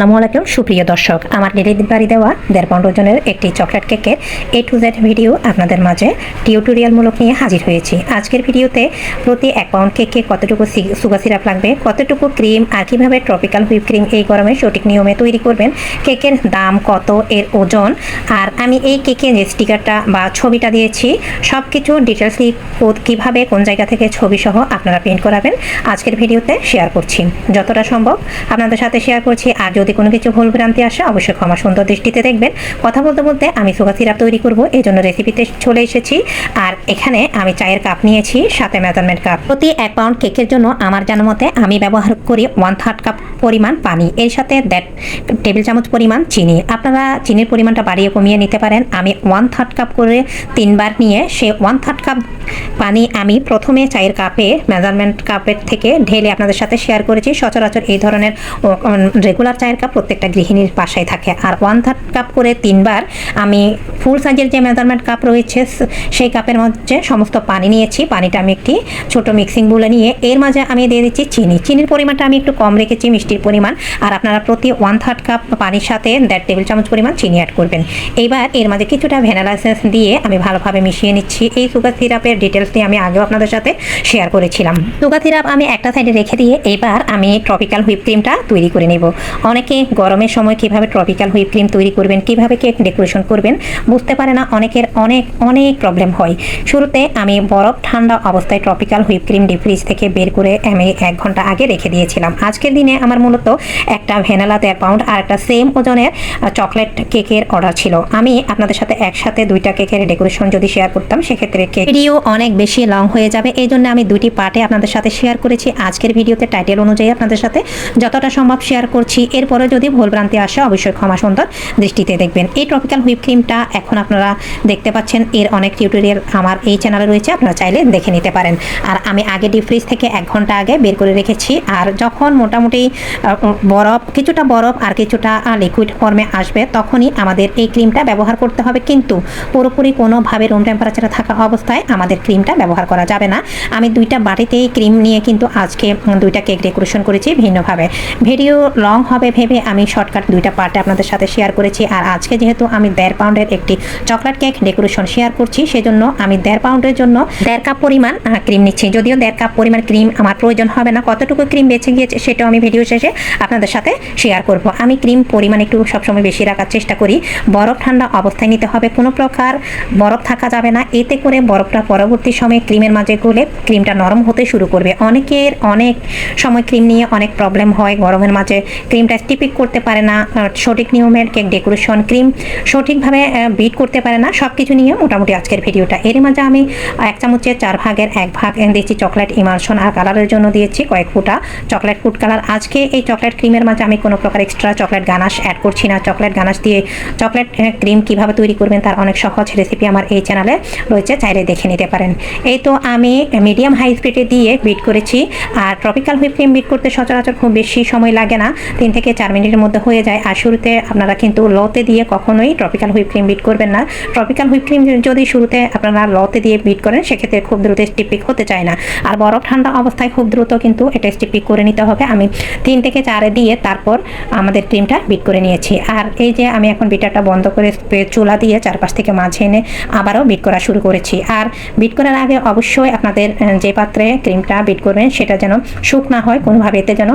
আসসালামু আলাইকুম, সুপ্রিয় দর্শক। আমার ডেলিভারি বাড়ি দেওয়া দেড় পনেরো ওজনের একটি চকলেট কেকের এ টু জেড ভিডিও আপনাদের মাঝে টিউটোরিয়ালমূলক নিয়ে হাজির হয়েছি। আজকের ভিডিওতে প্রতি এক পাউন্ড কেকে কতটুকু সুগার সিরাপ লাগবে, কতটুকু ক্রিম আর কীভাবে ট্রপিক্যাল হুইপ ক্রিম এই গরমে সঠিক নিয়মে তৈরি করবেন, কেকের দাম কত, এর ওজন, আর আমি এই কেকের যে স্টিকারটা বা ছবিটা দিয়েছি সব কিছু ডিটেলসলি কীভাবে, কোন জায়গা থেকে ছবি সহ আপনারা প্রিন্ট করাবেন, আজকের ভিডিওতে শেয়ার করছি। যতটা সম্ভব আপনাদের সাথে শেয়ার করছি, আর যদি কোনো কিছু ভুল ভ্রান্তি আসে, অবশ্যই ক্ষমা সুন্দর দৃষ্টিতে দেখবেন। কথা বলতে বলতে আমি সুগা সিরাপ তৈরি করব এই জন্য রেসিপিতে চলে এসেছি। আর এখানে আমি চায়ের কাপ নিয়েছি, সাথে মেজারমেন্ট কাপ প্রতি এক পাউন্ড কেকের জন্য আমার জানা মতে আমি ব্যবহার করি ওয়ান থার্ড কাপ পরিমাণ পানি। এর সাথে দেড় টেবিল চামচ পরিমাণ চিনি। আপনারা চিনির পরিমাণটা বাড়িয়ে কমিয়ে নিতে পারেন। আমি ওয়ান থার্ড কাপ করে তিনবার নিয়ে সে ওয়ান থার্ড কাপ পানি আমি প্রথমে চায়ের কাপে মেজারমেন্ট কাপের থেকে ঢেলে আপনাদের সাথে শেয়ার করেছি। সচরাচর এই ধরনের রেগুলার চায়ের কাপ প্রত্যেকটা গৃহিণীর বাসায় থাকে। আর ওয়ান থার্ড কাপ করে তিনবার আমি ফুল সাইজের যে মেজারমেন্ট কাপ রয়েছে, সেই কাপের মধ্যে সমস্ত পানি নিয়েছি। পানিটা আমি একটি ছোট মিক্সিং বলে নিয়ে এর মাঝে আমি দিয়ে দিচ্ছি চিনি। চিনির পরিমাণটা আমি একটু কম রেখেছি, মিষ্টির পরিমাণ। আর আপনারা প্রতি ওয়ান থার্ড কাপ পানির সাথে দেড় টেবিল চামচ পরিমাণ চিনি অ্যাড করবেন। এইবার এর মাঝে কিছুটা ভ্যানিলা এসেন্স দিয়ে আমি ভালোভাবে মিশিয়ে নিচ্ছি। এই সুগার সিরাপের ডিটেলস ডিটেলসটি আমি আগেও আপনাদের সাথে শেয়ার করেছিলাম। সুগার সিরাপ আমি একটা সাইডে রেখে দিয়ে এবার আমি ট্রপিক্যাল হুইপ ক্রিমটা তৈরি করে নেব। অনেকে গরমের সময় কীভাবে ট্রপিক্যাল হুইপ ক্রিম তৈরি করবেন, কীভাবে কেক ডেকোরেশন করবেন, বুঝতে পারে না, অনেকের অনেক অনেক প্রবলেম হয়। শুরুতে আমি বরফ ঠান্ডা অবস্থায় tropical whip cream deep freeze থেকে বের করে আমি এক ঘণ্টা আগে রেখে দিয়েছিলাম। আজকের দিনে আমার মূলত একটা ভ্যানিলা দেড় পাউন্ড আর একটা সেম ওজনের চকলেট কেকের অর্ডার ছিল। আমি আপনাদের সাথে একসাথে দুইটা কেকের ডেকোরেশন যদি শেয়ার করতাম, সেক্ষেত্রে কেক ভিডিও অনেক বেশি লং হয়ে যাবে। এই জন্য আমি দুইটি পার্টে আপনাদের সাথে শেয়ার করেছি। আজকের ভিডিওতে টাইটেল অনুযায়ী আপনাদের সাথে যতটা সম্ভব শেয়ার করছি। এরপরে যদি ভুলভ্রান্তি আসে, অবশ্যই ক্ষমা সুন্দর দৃষ্টিতে দেখবেন। এই ট্রপিক্যাল হুইপ ক্রিমটা এখন আপনারা দেখতে পাচ্ছেন। এর অনেক টিউটোরিয়াল আমার এই চ্যানেলে রয়েছে, আপনারা চাইলে দেখে নিতে পারেন। আর আমি আগে ডিপ ফ্রিজ থেকে এক ঘণ্টা আগে বের করে রেখেছি। আর যখন মোটামুটি বরফ, কিছুটা বরফ আর কিছুটা লিকুইড ফর্মে আসবে, তখনই আমাদের এই ক্রিমটা ব্যবহার করতে হবে। কিন্তু পুরোপুরি কোনোভাবে রুম টেম্পারেচারে থাকা অবস্থায় আমাদের ক্রিমটা ব্যবহার করা যাবে না। আমি দুইটা বাটিতেই ক্রিম নিয়ে কিন্তু আজকে দুইটা কেক ডেকোরেশন করেছি ভিন্নভাবে। ভিডিও লং হবে ভেবে আমি শর্টকাট দুইটা পার্টে আপনাদের সাথে শেয়ার করেছি। আর আজকে যেহেতু আমি দেড় পাউন্ডের একটি চকলেট কেক ডেকোরেশন শেয়ার করছি, সেজন্য আমি দেড় পাউন্ডের জন্য দেড় কাপ পরিমাণ ক্রিম নিচ্ছি। যদিও দেড় কাপ পরিমাণ ক্রিম আমার প্রয়োজন হবে না, কতটুকু ক্রিম বেঁচে গিয়েছে সেটাও আমি ভিডিও শেষে আপনাদের সাথে শেয়ার করব। আমি ক্রিম পরিমাণ একটু সবসময় বেশি রাখার চেষ্টা করি। বরফ ঠান্ডা অবস্থায় নিতে হবে কোনো প্রকার। বরফ থাকা যাবে না। এতে করে বরফটা পরবর্তী সময়ে ক্রিমের মাঝে গলে ক্রিমটা নরম হতে শুরু করবে। অনেকের অনেক সময় ক্রিম নিয়ে অনেক প্রবলেম হয়। গরমের মাঝে ক্রিমটা স্টিপিক করতে পারে না সঠিক নিয়মের কেক ডেকোরেশন, ক্রিম সঠিকভাবে বিট করতে পারে না সব কিছু নিয়ে মোটামুটি আজকের ভিডিওটা। এর মাঝে আমি এক চামচের চার ভাগের এক ভাগ দিয়েছি চকলেট ইমালশন আর কালারের জন্য দিয়েছি কয়েক ফুটা চকলেট ফুড কালার। আজকে এই চকলেট ক্রিমের মাঝে আমি কোনো প্রকার এক্সট্রা চকলেট গানাশ অ্যাড করছি না। চকলেট গানাশ দিয়ে চকলেট ক্রিম কীভাবে তৈরি করবেন তার অনেক সহজ রেসিপি আমার এই চ্যানেলে রয়েছে, চাইলে দেখে নিতে পারেন। এই তো আমি মিডিয়াম হাই স্পিডে দিয়ে বিট করেছি, আর ট্রপিক্যাল হুইপ ক্রিম বিট করতে সচরাচর খুব বেশি সময় লাগে না, তিন থেকে চার মিনিটের মধ্যে হয়ে যায়। আর শুরুতে আপনারা কিন্তু লতে দিয়ে কখনোই ট্রপিক্যাল হুইপ ক্রিম বিট করবেন না। ট্রপিক্যাল হুইপ ক্রিম যদি শুরুতে আপনারা লতে দিয়ে বিট করেন, সেক্ষেত্রে খুব দ্রুত স্টিপিক হতে চায় না। আর বরফ ঠান্ডা অবস্থায় খুব দ্রুত কিন্তু এটা স্টিপিক করে নিতে হবে। আমি তিন থেকে চারে দিয়ে তারপর আমাদের ক্রিমটা বিট করে নিয়েছি। আর এই যে আমি এখন বিটারটা বন্ধ করে চুলা দিয়ে চারপাশ থেকে মাঝে এনে আবারও বিট করা শুরু করেছি। আর বিট করার আগে অবশ্যই আপনাদের যে পাত্রে ক্রিমটা বিট করবেন, সেটা যেন শুক না হয়, কোনোভাবে এতে যেন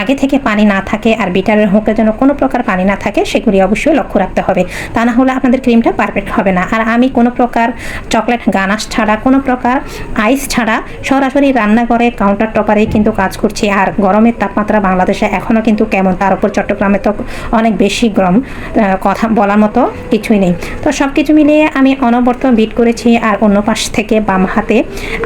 আগে থেকে পানি না থাকে আর বিটারের হুকে যেন কোনো প্রকার পানি না থাকে সেগুলি অবশ্যই লক্ষ্য রাখতে হবে। তা না হলে আপনাদের ক্রিমটা পারফেক্ট হবে না। আর আমি কোনো প্রকার চকলেট গানাশ ছাড়া কোনো প্রকার আইস ছাড়া সরাসরি রান্নাঘরে কাউন্টার টপারেই কিন্তু কাজ করছি। আর গরমের তাপমাত্রা বাংলাদেশে এখনও কিন্তু কেমন? তার উপর চট্টগ্রামে তো অনেক বেশি গরম কথা বলার মতো কিছুই নেই। তো সব কিছু মিলিয়ে আমি অনবরত বিট করেছি আর অন্য পাশ থেকে বাম হাতে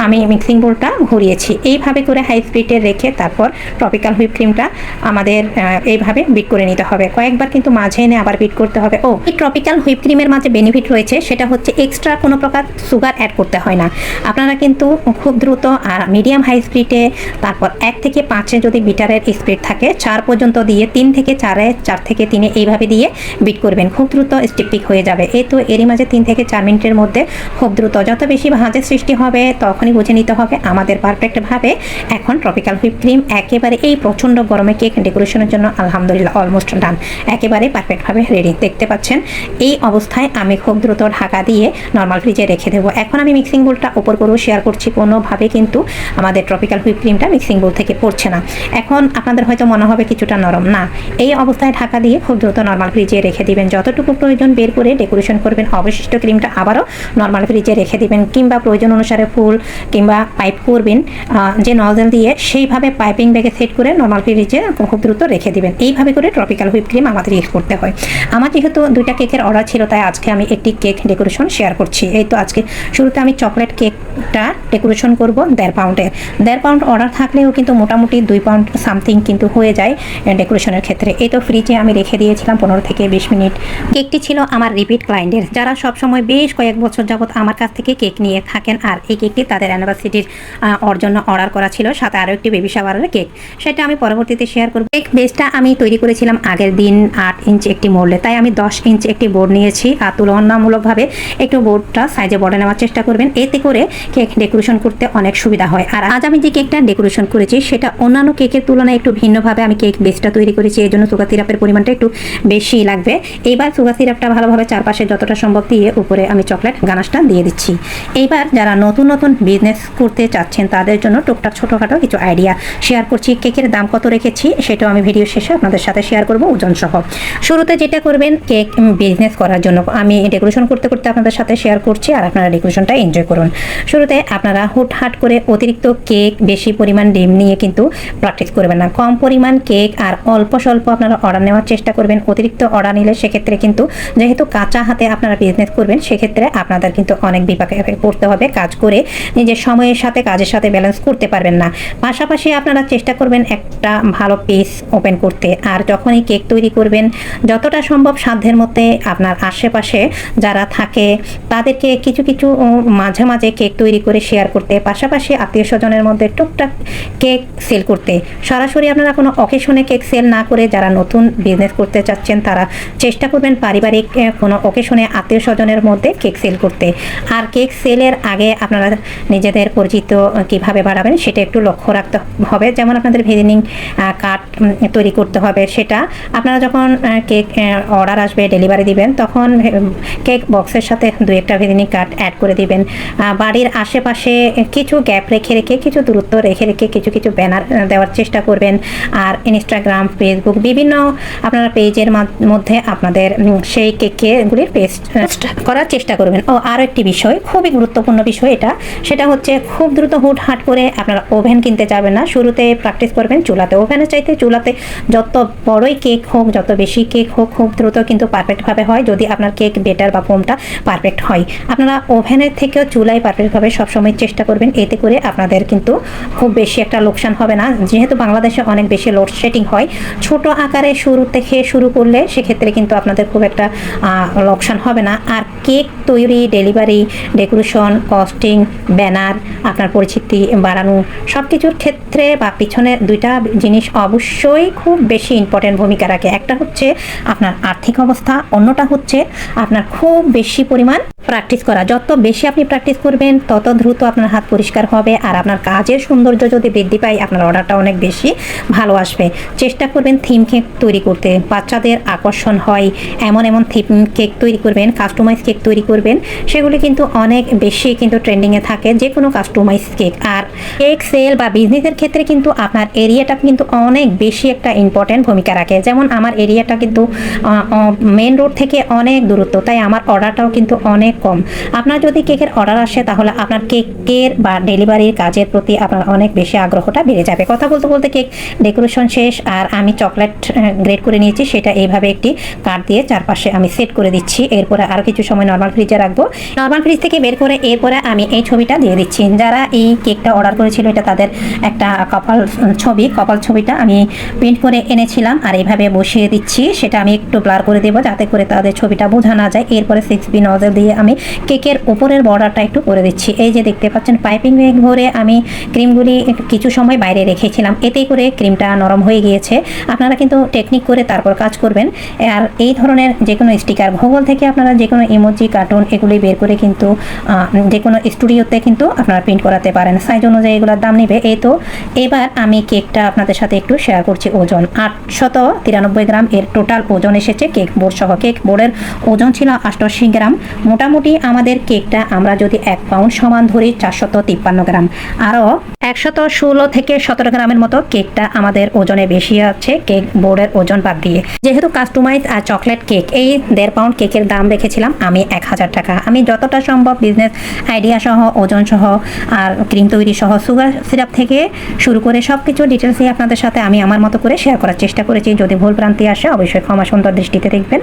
আমি মিক্সিং বোলটা ঘুরিয়েছি। এইভাবে করে হাই স্পিডে রেখে তারপর ট্রপিক্যাল হুইপ ক্রিমটা আমাদের আহ, এইভাবে বিট করে নিতে হবে। কয়েকবার কিন্তু মাঝে এনে আবার বিট করতে হবে। ও, এই ট্রপিক্যাল হুইপ ক্রিমের মাঝে বেনিফিট রয়েছে, সেটা হচ্ছে এক্সট্রা কোনো প্রকার সুগার অ্যাড করতে হয় না। আপনারা কিন্তু খুব দ্রুত আর মিডিয়াম হাই স্পিডে তারপর এক থেকে পাঁচে যদি বিটারের স্পিড থাকে, চার পর্যন্ত দিয়ে তিন থেকে চারে, চার থেকে তিনে এইভাবে দিয়ে বিট করবেন। খুব দ্রুত স্টিপিক হয়ে যাবে। এই তো এরই মাঝে তিন থেকে চার মিনিটের মধ্যে খুব দ্রুত। যত বেশি ভাঁজের সৃষ্টি হবে, তখনই বুঝে নিতে হবে আমাদের পারফেক্টভাবে এখন ট্রপিক্যাল হুইপ ক্রিম একেবারে এই প্রচণ্ড গরমে কেক ডেকোরেশনের জন্য আলহামদুলিল্লাহ। আলহামদুলিল্লাহ অলমোস্ট ডান একেবারে পারফেক্টভাবে রেডি দেখতে পাচ্ছেন, এই অবস্থায় আমি খুব দ্রুত ঢাকা দিয়ে নর্মাল ফ্রিজে রেখে দেবো। এখন আমি মিক্সিং বোলটা ওপর করেও শেয়ার করছি। কোনোভাবে কিন্তু আমাদের ট্রপিক্যাল হুইপ ক্রিমটা মিক্সিং বোল থেকে পড়ছে না। এখন আপনাদের হয়তো মনে হবে কিছুটা নরম। না, এই অবস্থায় ঢাকা দিয়ে খুব দ্রুত নর্মাল ফ্রিজে রেখে দিবেন। যতটুকু প্রয়োজন বের করে ডেকোরেশন করবেন, অবশিষ্ট ক্রিমটা আবারও নর্মাল ফ্রিজে রেখে দিবেন। কিংবা প্রয়োজন অনুসারে ফুল কিংবা পাইপ করবেন যে নজল দিয়ে সেইভাবে পাইপিং ব্যাগে সেট করে নর্মাল ফ্রিজে খুব দ্রুত রেখে দিবেন। এইভাবে করে ট্রপিক্যাল হুইপ ক্রিম আমাদের ইউজ করতে হয়। আমার যেহেতু দুইটা কেকের অর্ডার ছিল, তাই আজকে আমি একটি কেক ডেকোরেশন শেয়ার করছি। এই তো আজকে শুরুতে আমি চকলেট কেকটা ডেকোরেশন করব দেড় পাউন্ডের দেড় পাউন্ড অর্ডার থাকলেও কিন্তু মোটামুটি দুই পাউন্ড সামথিং কিন্তু হয়ে যায় ডেকোরেশনের ক্ষেত্রে। এই তো ফ্রিজে আমি রেখে দিয়েছিলাম পনেরো থেকে বিশ মিনিট। কেকটি ছিল আমার রিপিট ক্লায়েন্টের যারা সবসময় বেশ কয়েক বছর যাবত আমার কাছ থেকে কেক নিয়ে থাকেন, আর এই কেকটি তাদের অ্যানিভার্সিটির ওর জন্য অর্ডার করা ছিল, সাথে আরও একটি বেবি শাওয়ারের কেক সেটা আমি পরবর্তীতে শেয়ার করব। কেক বেসটা আমি তৈরি করেছিলাম আগের দিন আট ইঞ্চ একটি মোড়লে। তাই আমি দশ ইঞ্চ একটি বোর্ড নিয়েছি আর তুলনামূলকভাবে একটু বোর্ডটা সাইজে বড় নেওয়ার চেষ্টা করবেন। এতে করে কেক ডেকোরেশন করতে অনেক সুবিধা হয়। আর আজ আমি যে কেকটা ডেকোরেশন করেছি, সেটা অন্যান্য কেকের তুলনায় একটু ভিন্নভাবে আমি কেক বেসটা তৈরি করেছি। এই জন্য সুগার সিরাপের পরিমাণটা একটু বেশি লাগবে। এইবার সুগার সিরাপটা ভালোভাবে চারপাশে যতটা সম্ভব দিয়ে উপরে আমি চকলেট গানাশটা দিয়ে দিচ্ছি। এইবার যারা নতুন নতুন বিজনেস করতে চাচ্ছেন, তাদের জন্য টুকটাক ছোটোখাটো কিছু আইডিয়া শেয়ার করছি। কেকের দাম কত রেখেছি, সেটাও আমি ভিডিও শেষে আপনাদের সাথে শেয়ার করব ওজন সহ। শুরুতে যেটা করবেন, কেক বিজনেস করার জন্য আমি ডেকোরেশন করতে করতে আপনাদের সাথে শেয়ার করছি আর আপনারা ডেকোরেশনটা এনজয় করুন। শুরুতে আপনারা হুটহাট করে অতিরিক্ত কেক বেশি পরিমাণ ডিম নিয়ে কিন্তু প্র্যাকটিস করবেন না। কম পরিমাণ কেক আর অল্প স্বল্প আপনারা অর্ডার নেওয়ার চেষ্টা করবেন। অতিরিক্ত অর্ডার নিলে সেক্ষেত্রে কিন্তু যেহেতু কাঁচা হাতে আপনারা বিজনেস করবেন, সেক্ষেত্রে আপনাদের কিন্তু অনেক বিপাকে পড়তে হবে। কাজ করে নিজের সময়ের সাথে, কাজের সাথে ব্যালেন্স করতে পারবেন না। পাশাপাশি আপনারা চেষ্টা করবেন একটা ভালো পেজ ওপেন করতে। আর যখনই কেক তৈরি করবেন, যতটা সম্ভব সাধ্যের মধ্যে আপনার আশেপাশে যারা থাকে, তাদেরকে কিছু কিছু মাঝে মাঝে কেক তৈরি করে শেয়ার করতে, পাশাপাশি আত্মীয় স্বজনের মধ্যে টুকটাক কেক সেল করতে। সরাসরি আপনারা কোনো অকেশনে কেক সেল না করে যারা নতুন বিজনেস করতে চাচ্ছেন, তারা চেষ্টা করবেন পারিবারিক কোনো অকেশনে আত্মীয় স্বজনের মধ্যে কেক সেল করতে। আর কেক সেলের আগে আপনারা নিজেদের পরিচিত কীভাবে বাড়াবেন, সেটা একটু লক্ষ্য রাখতে হবে। যেমন আপনাদের ভিজিনিং কার্ড তৈরি করতে হবে সেটা। আপনারা যখন কেক অর্ডার আসবে ডেলিভারি দিবেন তখন কেক বক্সের সাথে দু একটা ভিজিনিং কার্ড অ্যাড করে দিবেন। বাড়ির আশেপাশে কিছু গ্যাপ রেখে রেখে কিছু দূরত্ব রেখে রেখে কিছু কিছু ব্যানার দেওয়ার চেষ্টা করবেন। আর ইনস্টাগ্রাম ফেসবুক বিভিন্ন আপনারা পেজের মধ্যে আপনাদের সেই কেকগুলির পেজ করার চেষ্টা করবেন। ও আরও একটি বিষয় খুবই গুরুত্বপূর্ণ বিষয় এটা। সেটা হচ্ছে খুব দ্রুত হুট হাট করে আপনারা ওভেন কিনতে যাবেন না। শুরুতে প্র্যাকটিস করবেন চুলাতে। ওভেনের চাইতে চুলাতে যত বড়ই কেক হোক, যত বেশি কেক হোক, খুব দ্রুত কিন্তু পারফেক্টভাবে হয়, যদি আপনার কেক বেটার বা ফোমটা পারফেক্ট হয়। আপনারা ওভেনের থেকেও চুলায় পারফেক্টভাবে সবসময় চেষ্টা করবেন, এতে করে আপনাদের কিন্তু খুব বেশি একটা লোকসান হবে না। যেহেতু বাংলাদেশে অনেক বেশি লোডশেডিং হয়, ছোট আকারে শুরু থেকে শুরু করলে সেক্ষেত্রে কিন্তু আপনাদের খুব একটা লোকসান হবে না। আর কেক তৈরি ডেলিভারি ডেকোরেশন কস্টিং ব্যানার আপনার পরিচিতি বাড়ানো সব কিছুর ক্ষেত্রে বা পিছনে দুইটা জিনিস অবশ্যই খুব বেশি ইম্পর্টেন্ট ভূমিকা রাখে। একটা হচ্ছে আপনার আর্থিক অবস্থা, অন্যটা হচ্ছে আপনার খুব বেশি পরিমাণ প্র্যাকটিস করা। যত বেশি আপনি প্র্যাকটিস করবেন, তত দ্রুত আপনার হাত পরিষ্কার হবে আর আপনার কাজের সৌন্দর্য যদি বৃদ্ধি পায়, আপনার অর্ডারটা অনেক বেশি ভালো আসবে। চেষ্টা করবেন থিম কেক তৈরি করতে। বাচ্চাদের আকর্ষণ হয়। এমন এমন থিম কেক তৈরি করবেন কাস্টমাইজ কেক তৈরি করবেন। সেগুলি কিন্তু অনেক বেশি কিন্তু ট্রেন্ডিংয়ে থাকে যে কোনো কাস্টমাইজ কেক আর কেক সেল বা বিজনেসের ক্ষেত্রে কিন্তু আপনার এরিয়াটা কিন্তু অনেক বেশি একটা ইম্পর্টেন্ট ভূমিকা রাখে। যেমন আমার এরিয়াটা কিন্তু মেন রোড থেকে অনেক দূরত্ব, তাই আমার অর্ডারটাও কিন্তু অনেক কম। আপনার যদি কেকের অর্ডার আসে, তাহলে আপনার কেকের বা ডেলিভারির কাজের প্রতি আপনার অনেক বেশি আগ্রহটা বেড়ে যাবে। কথা বলতে বলতে কেক ডেকোরেশন শেষ, আর আমি চকলেট গ্রেড করে নিয়েছি, সেটা এইভাবে একটি কার্ড দিয়ে চারপাশে আমি সেট করে দিচ্ছি। এরপরে আরও কিছু সময় নর্মাল ফ্রিজে রাখব। নর্মাল ফ্রিজ থেকে বের করে এরপরে আমি এই ছবিটা দিয়ে দিচ্ছি। যারা এই কেকটা অর্ডার করেছিল, এটা তাদের একটা কপাল, ছবি, কপাল ছবিটা আমি প্রিন্ট করে এনেছিলাম আর এইভাবে বসিয়ে দিচ্ছি। সেটা আমি একটু ব্লার করে দেবো যাতে করে তাদের ছবিটা বোঝা না যায়। এরপরে সিক্স বি নজল দিয়ে আমি কেকের উপরের বর্ডারটা একটু করে দিচ্ছি। এই যে দেখতে পাচ্ছেন পাইপিং ব্যাগ ভরে আমি ক্রিমগুলি কিছু সময় বাইরে রেখেছিলাম। এতেই করে ক্রিমটা নরম হয়ে গিয়েছে। আপনারা কিন্তু টেকনিক করে তারপর কাজ করবেন। আর এই ধরনের যে কোনো স্টিকার ভূগোল থেকে আপনারা যে কোনো ইমোজি কার্টুন এগুলি বের করে কিন্তু যে কোনো স্টুডিওতে কিন্তু আপনারা প্রিন্ট করাতে পারেন। সাইজ অনুযায়ী এগুলোর দাম নেবে। এই তো, এবার আমি কেকটা আপনাদের সাথে একটু শেয়ার করছি ওজন। আটশত তিরানব্বই গ্রাম এর টোটাল ওজন এসেছে কেক বোর্ড সহ। কেক বোর্ডের ওজন ছিল আটাশি গ্রাম। মোটামুটি আমাদের কেকটা আমরা যদি এক পাউন্ড সমান ধরি চারশত তিপ্পান্ন গ্রাম। আরও একশত ষোলো থেকে সতেরো গ্রামের মতো কেকটা আমাদের ওজনে বেশি আছে কেক বোর্ডের ওজন বাদ দিয়ে। যেহেতু কাস্টমাইজ আর চকলেট কেক এই দেড় পাউন্ড কেকের দাম রেখেছিলাম আমি এক হাজার টাকা। আমি যতটা সম্ভব বিজনেস আইডিয়া সহ, ওজন সহ আর ক্রিম তৈরি সহ সুগার সিরাপ থেকে শুরু করে সব কিছু ডিটেলসই আপনাদের সাথে আমি আমার মতো করে শেয়ার করার চেষ্টা করেছি। যদি ভুল ভ্রান্তি আসে অবশ্যই ক্ষমা সুন্দর দৃষ্টিতে দেখবেন।